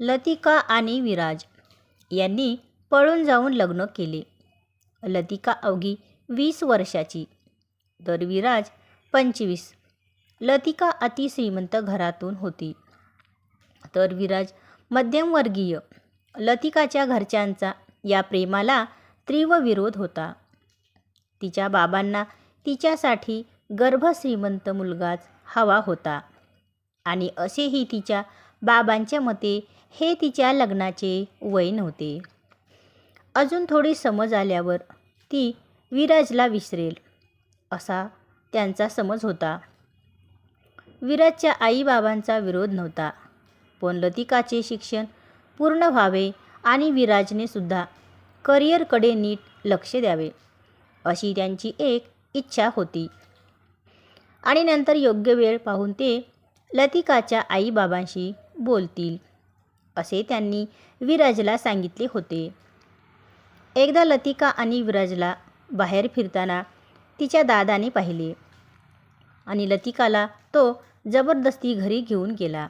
लतिका आणि विराज यांनी पळून जाऊन लग्न केले. लतिका अवघी वीस वर्षाची तर विराज पंचवीस. लतिका अतिश्रीमंत घरातून होती तर विराज मध्यमवर्गीय. लतिकाच्या घरच्यांचा या प्रेमाला तीव्र विरोध होता. तिच्या बाबांना तिच्यासाठी गर्भश्रीमंत मुलगाच हवा होता आणि असेही तिच्या बाबांच्या मते हे तिच्या लग्नाचे वय नव्हते. अजून थोडी समज आल्यावर ती विराजला विसरेल असा त्यांचा समज होता. विराजच्या आईबाबांचा विरोध नव्हता पण लतिकाचे शिक्षण पूर्ण व्हावे आणि विराजने सुद्धा करिअरकडे नीट लक्ष द्यावे अशी त्यांची एक इच्छा होती. आणि नंतर योग्य वेळ पाहून ते लतिकाच्या आईबाबांशी बोलतील. असे त्यांनी विराजला सांगितले होते. एकदा लतिका आणि विराजला बाहेर फिरताना तिच्या दादाने पाहिले आणि लतिकाला तो जबरदस्ती घरी घेऊन गेला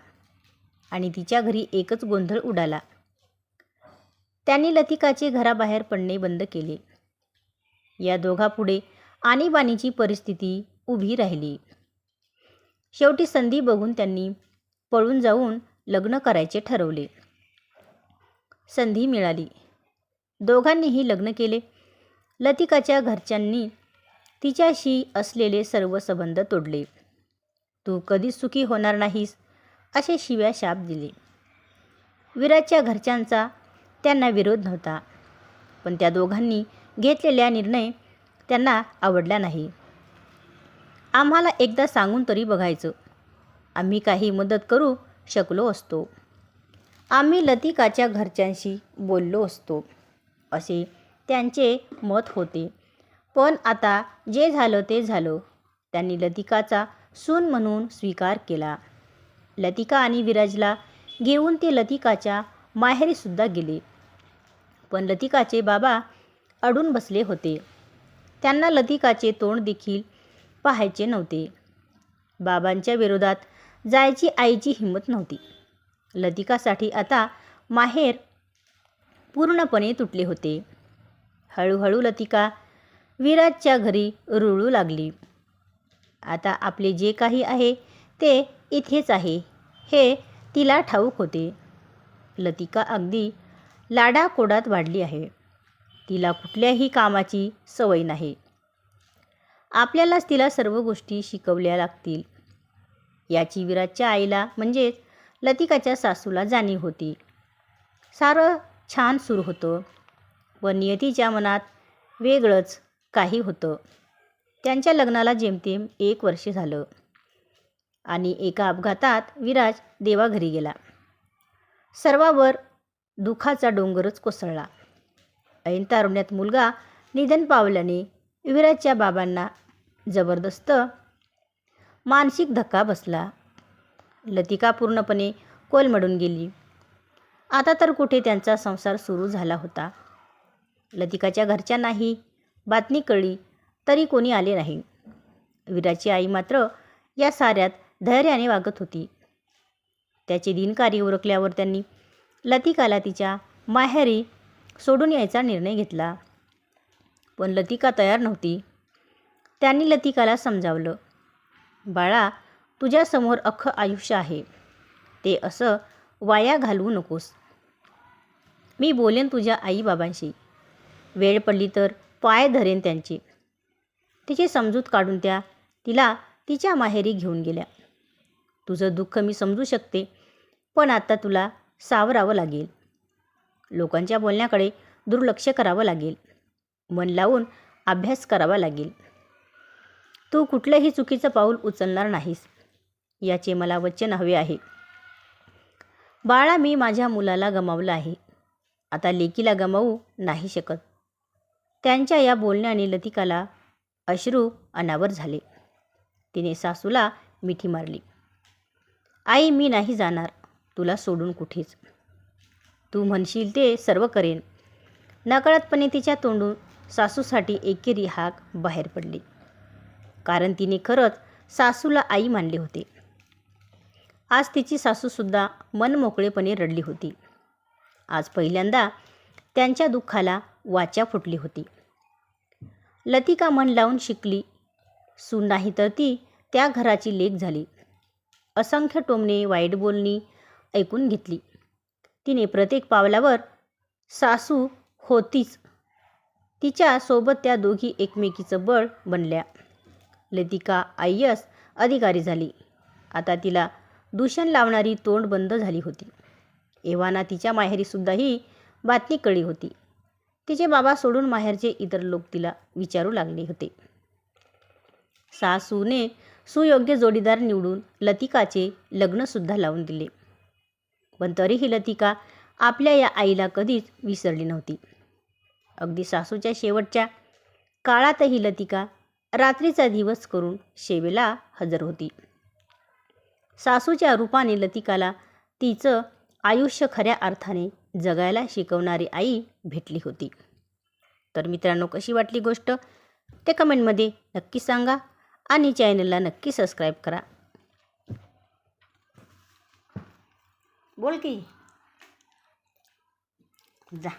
आणि तिच्या घरी एकच गोंधळ उडाला. त्यांनी लतिकाचे घराबाहेर पडणे बंद केले. या दोघापुढे आणीबाणीची परिस्थिती उभी राहिली. शेवटी संधी बघून त्यांनी पळून जाऊन लग्न करायचे ठरवले. संधी मिळाली. दोघांनीही लग्न केले. लतिकाच्या घरच्यांनी तिच्याशी असलेले सर्व संबंध तोडले. तू कधीच सुखी होणार नाहीस असे शिव्या शाप दिले. विराजच्या घरच्यांचा त्यांना विरोध नव्हता. पण त्या दोघांनी घेतलेला निर्णय त्यांना आवडला नाही. आम्हाला एकदा सांगून तरी बघायचं. आम्ही काही मदत करू शकलो असतो. आम्ही लतिकाच्या घरच्यांशी बोललो असतो. असे त्यांचे मत होते. पण आता जे झालं ते झालं. त्यांनी लतिकाचा सून म्हणून स्वीकार केला. लतिका आणि विराजला घेऊन ते लतिकाच्या माहेरीसुद्धा गेले. पण लतिकाचे बाबा अडून बसले होते. त्यांना लतिकाचे तोंड देखील पाहायचे नव्हते. बाबांच्या विरोधात जायची आईची हिंमत नव्हती. लतिकासाठी आता माहेर पूर्णपणे तुटले होते. हळूहळू लतिका विराजच्या घरी रुळू लागली. आता आपले जे काही आहे ते इथेच आहे. हे तिला ठाऊक होते. लतिका अगदी लाडाकोडात वाढली आहे. तिला कुठल्याही कामाची सवय नाही. आपल्यालाच तिला सर्व गोष्टी शिकवल्या लागतील. याची विराजच्या आईला म्हणजेच लतिकाच्या सासूला जाणीव होती. सारं छान सुरू होतं. व नियतीच्या मनात वेगळंच काही होतं. त्यांच्या लग्नाला जेमतेम एक वर्ष झालं. आणि एका अपघातात विराज देवाघरी गेला. सर्वावर दुखाचा डोंगरच कोसळला. ऐन तारुण्यात मुलगा निधन पावल्याने विराजच्या बाबांना जबरदस्त मानसिक धक्का बसला. लतिका पूर्णपणे कोलमडून गेली. आता तर कुठे त्यांचा संसार सुरू झाला होता? लतिकाच्या घरच्यांनाही बातमी कळली तरी कोणी आले नाही. विराची आई मात्र या साऱ्यात धैर्याने वागत होती. त्याचे दिनकार्य उरकल्यावर त्यांनी लतिकाला तिच्या माहेरी सोडून यायचा निर्णय घेतला. पण लतिका तयार नव्हती. त्यांनी लतिकाला समजावलं. बाळा तुझ्यासमोर अख्खं आयुष्य आहे. ते असं वाया घालवू नकोस. मी बोलेन तुझ्या आईबाबांशी. वेळ पडली तर पाय धरेन त्यांचे. तिची समजूत काढून त्या तिला तिच्या माहेरी घेऊन गेल्या. तुझं दुःख मी समजू शकते पण आता तुला सावरावं लागेल. लोकांच्या बोलण्याकडे दुर्लक्ष करावं लागेल. मन लावून अभ्यास करावा लागेल. तू कुठलंही चुकीचं पाऊल उचलणार नाहीस. याचे मला वचन हवे आहे. बाळा मी माझ्या मुलाला गमावलं आहे. आता लेकीला गमावू नाही शकत. त्यांच्या या बोलण्याने लतिकाला अश्रू अनावर झाले. तिने सासूला मिठी मारली. आई मी नाही जाणार. तुला सोडून कुठेच. तू म्हणशील ते सर्व करेन. नकळतपणे तिच्या तोंडून सासूसाठी एकेरी हाक बाहेर पडली. कारण तिने खरंच सासूला आई मानले होते. आज तिची सासूसुद्धा मनमोकळेपणे रडली होती. आज पहिल्यांदा त्यांच्या दुःखाला वाचा फुटली होती. लतिका मन लावून शिकली सून नाही तर ती त्या घराची लेक झाली. असंख्य टोमणे वाईट बोलणी ऐकून घेतली. तिने प्रत्येक पावलावर सासू होतीच. तिच्यासोबत त्या दोघी एकमेकीचं बळ बनल्या. लतिका आय एस अधिकारी झाली. आता तिला दूषण लावणारी तोंड बंद झाली होती. एव्हाना तिच्या माहेरीसुद्धा ही बातमी कळली होती. तिचे बाबा सोडून माहेरचे इतर लोक तिला विचारू लागले होते. सासूने सुयोग्य जोडीदार निवडून लतिकाचे लग्नसुद्धा लावून दिले. पण तरीही लतिका आपल्या या आईला कधीच विसरली नव्हती. अगदी सासूच्या शेवटच्या काळातही लतिका रात्रीचा दिवस करून शेवेला हजर होती. सासूच्या रूपाने लतिकाला तिचं आयुष्य खऱ्या अर्थाने जगायला शिकवणारी आई भेटली होती. तर मित्रांनो कशी वाटली गोष्ट? ते कमेंटमध्ये नक्की सांगा आणि चॅनलला नक्की सबस्क्राईब करा. बोल की. जा.